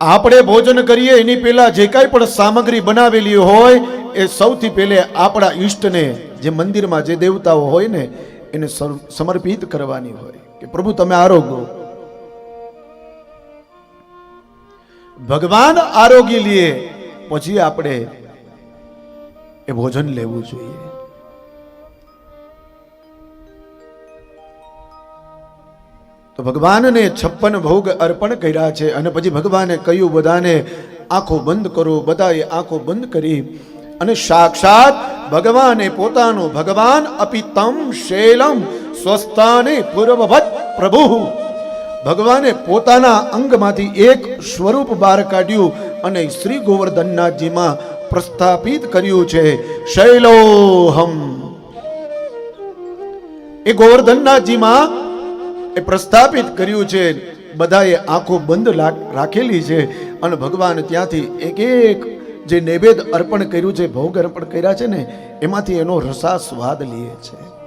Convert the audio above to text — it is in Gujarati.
આપણે ભોજન કરીએ, એની પહેલા જે કાંઈ પણ સામગ્રી બનાવેલી હોય, એ સૌથી પહેલે આપણા ઈષ્ટને, જે મંદિરમાં જે દેવતાઓ હોય ને, એને સમર્પિત કરવાની હોય. કે પ્રભુ, તમે આરોગ્યો ભગવાન આરોગ્ય લીએ પછી આપણે એ ભોજન લેવું જોઈએ. તો ભગવાનને છપ્પન ભોગ અર્પણ કર્યા છે અને પછી ભગવાને કહ્યું, બધાને આંખો બંધ કરો, બધાએ આંખો બંધ કરી. અને સાક્ષાત ભગવાને પોતાનું ભગવાન અપિતમ શૈલમ સ્વસ્થાને પૂર્વવત પ્રભુ. ભગવાને પોતાના અંગમાંથી એક સ્વરૂપ બહાર કાઢ્યું અને શ્રી ગોવર્ધનનાથજીમાં પ્રસ્થાપિત કર્યું છે. શૈલોહમ. એ ગોવર્ધનનાથજીમાં એ પ્રસ્થાપિત કર્યું છે. બધાએ આંખો બંધ રાખેલી છે અને ભગવાન ત્યાંથી એક એક જે નૈવેદ્ય અર્પણ કર્યું છે, ભોગ અર્પણ કર્યા છે ને, એમાંથી એનો રસા સ્વાદ લે છે.